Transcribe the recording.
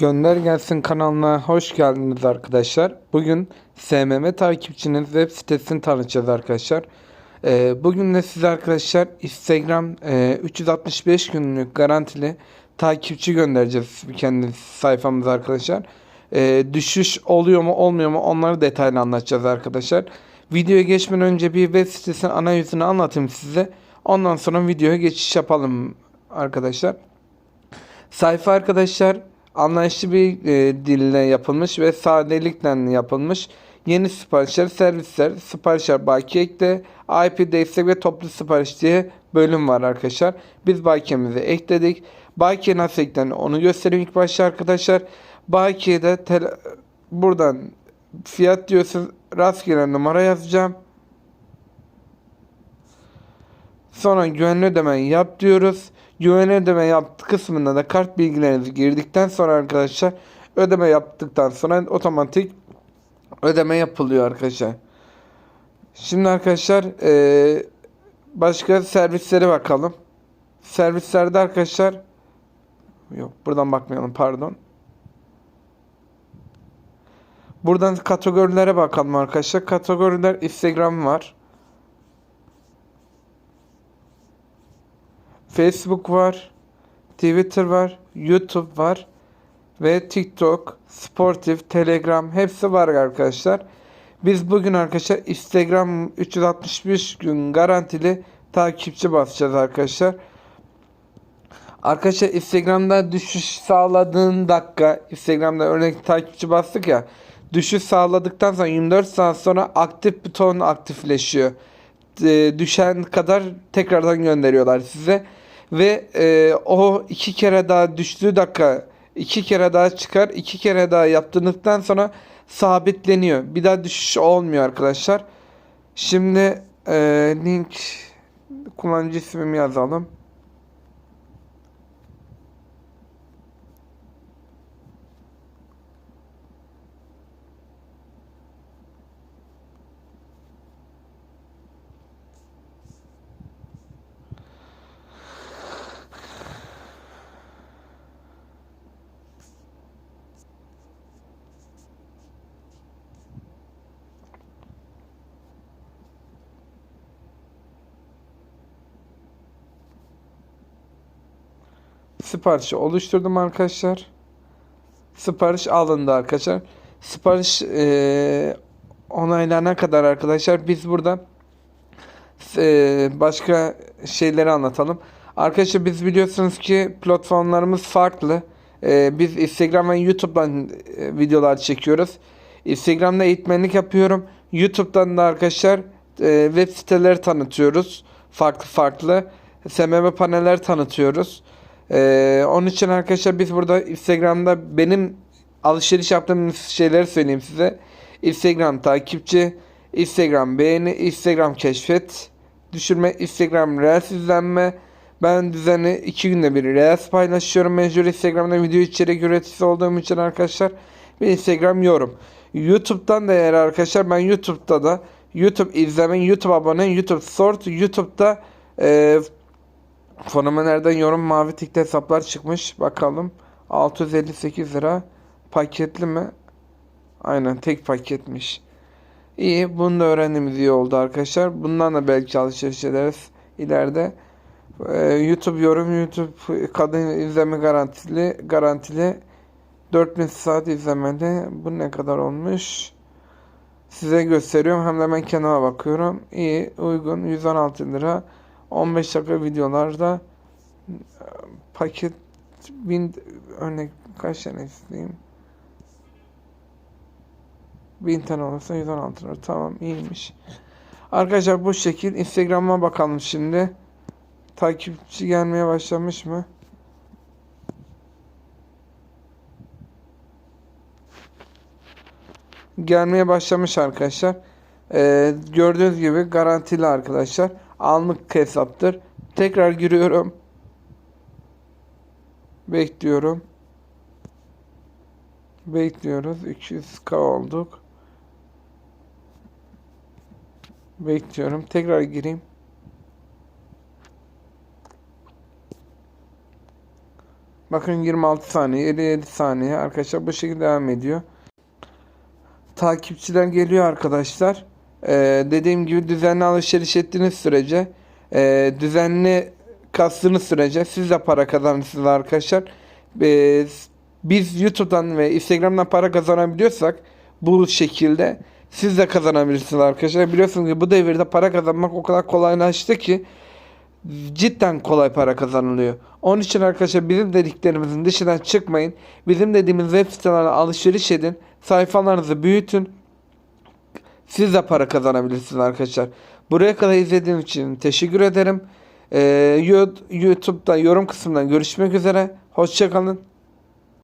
Gönder Gelsin kanalına hoş geldiniz arkadaşlar. Bugün SMM takipçinin web sitesini tanıtacağız arkadaşlar. Ee, bugün de size arkadaşlar Instagram e, 365 günlük garantili takipçi göndereceğiz kendi sayfamıza arkadaşlar. Ee, düşüş oluyor mu olmuyor mu onları detaylı anlatacağız arkadaşlar. Videoya geçmeden önce bir web sitesinin ana yüzünü anlatayım size. Ondan sonra videoya geçiş yapalım arkadaşlar. Sayfa arkadaşlar anlayışlı bir e, dille yapılmış ve sadelikle yapılmış. Yeni siparişler, servisler, siparişler baki ekle, IP destek ve toplu sipariş diye bölüm var arkadaşlar. Biz bakiyemizi ekledik. Bakiye nasıl eklenir onu göstereyim ilk başta arkadaşlar. Bakiye'de buradan fiyat diyorsunuz rastgele numara yazacağım. Sonra güvenli ödeme yap diyoruz. Güvenli ödeme yap kısmında da kart bilgilerinizi girdikten sonra arkadaşlar ödeme yaptıktan sonra otomatik ödeme yapılıyor arkadaşlar. Şimdi arkadaşlar eee, başka servislere bakalım. Servislerde arkadaşlar yok buradan bakmayalım pardon. Buradan kategorilere bakalım arkadaşlar. Kategoriler Instagram var. Facebook var, Twitter var, YouTube var ve TikTok, Sportif, Telegram hepsi var arkadaşlar. Biz bugün arkadaşlar Instagram 365 gün garantili takipçi basacağız arkadaşlar. Arkadaşlar Instagram'da düşüş sağladığın dakika Instagram'da örnek takipçi bastık ya düşüş sağladıktan sonra 24 saat sonra aktif buton aktifleşiyor. E, düşen kadar tekrardan gönderiyorlar size ve e, o iki kere daha düştüğü dakika iki kere daha çıkar iki kere daha yaptırdıktan sonra sabitleniyor. Bir daha düşüş olmuyor arkadaşlar. Şimdi e, link kullanıcı ismimi yazalım. Siparişi oluşturdum arkadaşlar. Sipariş alındı arkadaşlar. Sipariş eee onaylanana kadar arkadaşlar biz burada eee, başka şeyleri anlatalım. Arkadaşlar biz biliyorsunuz ki platformlarımız farklı. Eee, biz Instagram ve YouTube'dan e, videolar çekiyoruz. Instagram'da eğitmenlik yapıyorum. YouTube'dan da arkadaşlar e, web siteleri tanıtıyoruz. Farklı farklı. SMM paneller tanıtıyoruz. Ee, onun için arkadaşlar biz burada Instagram'da benim alışveriş yaptığım şeyleri söyleyeyim size. Instagram takipçi, Instagram beğeni, Instagram keşfet, düşürme, Instagram Reels izlenme. Ben düzenli iki günde bir Reels paylaşıyorum. Mecbur Instagram'da video içerik üreticisi olduğum için arkadaşlar. Ve Instagram yorum. YouTube'dan da eğer arkadaşlar ben YouTube'da da YouTube izleme, YouTube abone, YouTube sort, YouTube'da e, Fenomenlerden yorum mavi tikli hesaplar çıkmış. Bakalım. 658 lira. Paketli mi? Aynen tek paketmiş. İyi. Bunu da öğrendiğimiz iyi oldu arkadaşlar. Bundan da belki alışveriş ederiz ileride. Ee, YouTube yorum, YouTube kadın izleme garantili garantili 4000 saat izlemeli. Bu ne kadar olmuş? Size gösteriyorum. Hem de ben kenara bakıyorum. İyi, uygun. 116 lira. 15 dakika videolarda e, paket bin örnek kaç tane isteyeyim? 1000 tane olursa 116 lira. Tamam iyiymiş. Arkadaşlar bu şekil Instagram'a bakalım şimdi. Takipçi gelmeye başlamış mı? Gelmeye başlamış arkadaşlar. Ee, gördüğünüz gibi garantili arkadaşlar. Anlık hesaptır. Tekrar giriyorum. Bekliyorum. Bekliyoruz. 200k olduk. Bekliyorum. Tekrar gireyim. Bakın 26 saniye, 57 saniye arkadaşlar bu şekilde devam ediyor. Takipçiler geliyor arkadaşlar. Ee, dediğim gibi düzenli alışveriş ettiğiniz sürece, e, düzenli kastığınız sürece siz de para kazanırsınız arkadaşlar. Ee, biz YouTube'dan ve Instagram'dan para kazanabiliyorsak bu şekilde siz de kazanabilirsiniz arkadaşlar. Biliyorsunuz ki bu devirde para kazanmak o kadar kolaylaştı ki cidden kolay para kazanılıyor. Onun için arkadaşlar bizim dediklerimizin dışından çıkmayın. Bizim dediğimiz web sitelerine alışveriş edin. Sayfalarınızı büyütün. Siz de para kazanabilirsiniz arkadaşlar. Buraya kadar izlediğiniz için teşekkür ederim. Ee, Yo- YouTube'da yorum kısmından görüşmek üzere. Hoşçakalın.